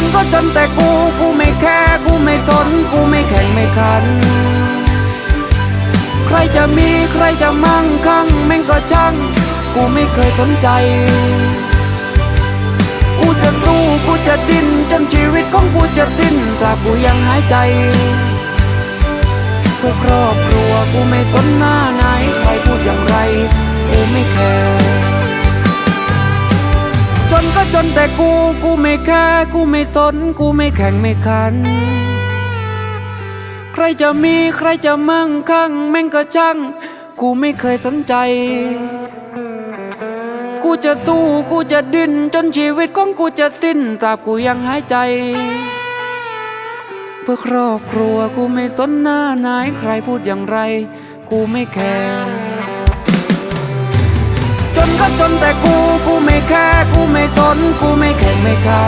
นก็จนแต่กู กูไม่แค่กูไม่สน กูไม่แข่งไม่ขัน ใครจะมีใครจะมั่งคั่งแม่งก็ช่าง กูไม่เคยสนใจ กูจะสู้กูจะดิ้นจนชีวิตของกูจะสิ้นตราบกูยังหายใจเพื่อครอบครัวกูไม่สนหน้าไหนใครพูดอย่างไรกูไม่แคร์ นก็จนแต่กู กูไม่แค่กูไม่สน กูไม่แข่งไม่ขัน ใครจะมีใครจะมั่งคั่ง แม่งก็ช่าง กูไม่เคยสนใจ กูจะสู้กูจะดิ้นจนชีวิตของกูจะสิ้นตราบกูยังหายใจ เพื่อครอบครัวกูไม่สนหน้าไหนใครพูดอย่างไร กูไม่แคร์ ก็จนแต่กู กูไม่แค่กูไม่สน กูไม่แข่งไม่ขัน